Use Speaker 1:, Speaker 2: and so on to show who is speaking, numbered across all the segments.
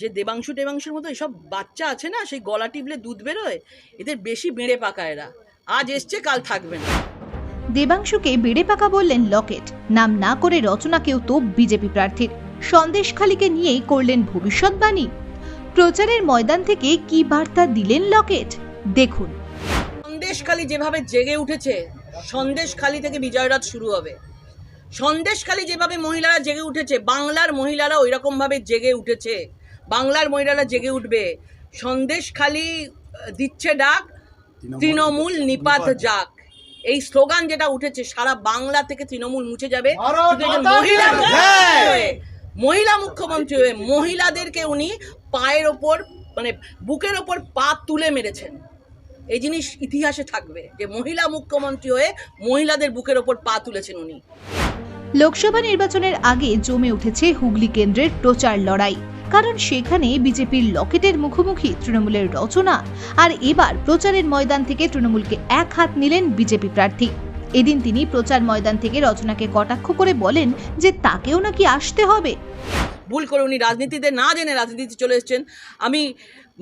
Speaker 1: যে দেবাংশু টেবাংশুর মতো এসব বাচ্চা আছে না সেই গলা টিপলে দুধ বেরোয় এদের বেশি বেড়ে পাকা এরা। আজ এসছে কাল থাকবে না।
Speaker 2: দেবাংশুকে বেড়ে পাকা বললেন লকেট। নাম না করে রচনাকেও তো বিজেপি প্রার্থীর। সন্দেশখালীকে নিয়েই করলেন ভবিষ্যৎবাণী প্রচারের ময়দান থেকে কি বার্তা দিলেন লকেট? দেখুন।
Speaker 1: সন্দেশখালি যেভাবে জেগে উঠেছে সন্দেশখালি থেকে বিজয়রাত শুরু হবে। সন্দেশখালি যেভাবে মহিলারা জেগে উঠেছে বাংলার মহিলারা ওই রকম ভাবে জেগে উঠেছে। বাংলার মহিলারা জেগে উঠবে। সন্দেশখালি দিচ্ছে ডাক তৃণমূল নিপাত যাক। এই স্লোগান যেটা উঠেছে সারা বাংলা থেকে তৃণমূল মুছে যাবে। মহিলা মহিলা মুখ্যমন্ত্রী হয়ে মহিলাদেরকে উনি পায়ের ওপর মানে বুকের ওপর পা তুলে মেরেছেন। এই জিনিস ইতিহাসে থাকবে যে মহিলা মুখ্যমন্ত্রী হয়ে মহিলাদের বুকের ওপর পা তুলেছেন উনি।
Speaker 2: লোকসভা নির্বাচনের আগে জমে উঠেছে হুগলি কেন্দ্রের প্রচার লড়াই। কারণ সেখানে বিজেপির লকেটের মুখোমুখি তৃণমূলের রচনা আর এবার প্রচারের ময়দান থেকে তৃণমূলকে এক হাত নিলেন বিজেপি প্রার্থী। এদিন তিনি প্রচার ময়দান থেকে রচনাকে কটাক্ষ করে বলেন যে তাকেও নাকি আসতে হবে।
Speaker 1: ভুল করে উনি রাজনীতিতে না জেনে রাজনীতিতে চলে এসেছেন। আমি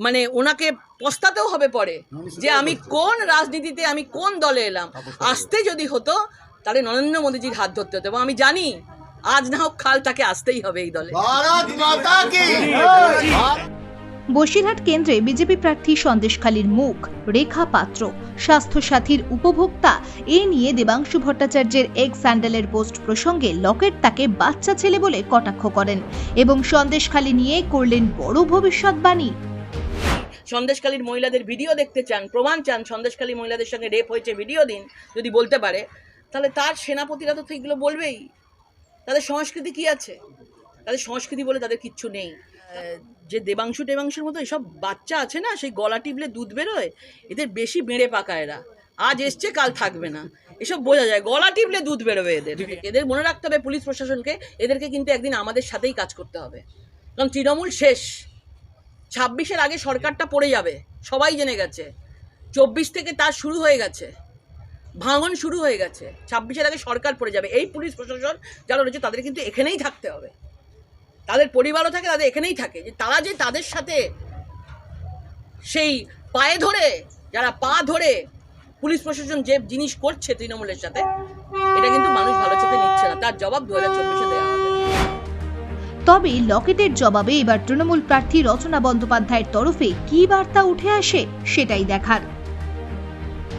Speaker 1: মানে ওনাকে পস্তাতেও হবে পরে যে আমি কোন রাজনীতিতে আমি কোন দলে এলাম। আসতে যদি হতো তাহলে নরেন্দ্র মোদীজির হাত ধরতে হতো এবং আমি জানি আজ না হোক কাল তাকে আসতেই হবে এই দলে।
Speaker 2: বসিরহাট কেন্দ্রে বিজেপি প্রার্থী সন্দেশখালীর মুখ রেখা পাত্র স্বাস্থ্যসাথীর উপভোক্তা এ নিয়ে দেবাংশু ভট্টাচার্যের এক স্যান্ডেলের পোস্ট প্রসঙ্গে লকেট তাকে বাচ্চা ছেলে বলে কটাক্ষ করেন এবং সন্দেশখালী নিয়ে করলেন বড় ভবিষ্যৎবাণী
Speaker 1: সন্দেশখালীর মহিলাদের ভিডিও দেখতে চান প্রমাণ চান সন্দেশখালী মহিলাদের সঙ্গে রেপ হয়েছে ভিডিও দিন যদি বলতে পারে। তাহলে তার সেনাপতিরা তো এগুলো বলবেই। তাদের সংস্কৃতি কি আছে? তাদের সংস্কৃতি বলে তাদের কিচ্ছু নেই। যে দেবাংশু টেবাংশুর মতো এসব বাচ্চা আছে না সেই গলা টিপলে দুধ বেরোয় এদের বেশি বেড়ে পাকা এরা। আজ এসছে কাল থাকবে না। এসব বোঝা যায় গলা টিপলে দুধ বেরোবে এদের। এদের মনে রাখতে হবে পুলিশ প্রশাসনকে এদেরকে কিন্তু একদিন আমাদের সাথেই কাজ করতে হবে। কারণ তৃণমূল শেষ। ছাব্বিশের আগে সরকারটা পড়ে যাবে সবাই জেনে গেছে। চব্বিশ থেকে তার শুরু হয়ে গেছে। ভাঙন শুরু হয়ে গেছে। ছাব্বিশের আগে সরকার পড়ে যাবে। এই পুলিশ প্রশাসন যারা রয়েছে, তাদের কিন্তু এখানেই থাকতে হবে। তাদের পরিবারও থাকে, তাদের এখানেই থাকে। যে তারা যে তাদের সাথে সেই পায়ে ধরে, যারা পা ধরে পুলিশ প্রশাসন যে জিনিস করছে তৃণমূলের সাথে, এটা কিন্তু মানুষ ভালো চোখে নিচ্ছে না। তার জবাব দু হাজার চব্বিশে দেওয়া হবে।
Speaker 2: তবে লকেটের জবাবে এবার তৃণমূল প্রার্থী রচনা বন্দ্যোপাধ্যায়ের তরফে কি বার্তা উঠে আসে, সেটাই দেখার।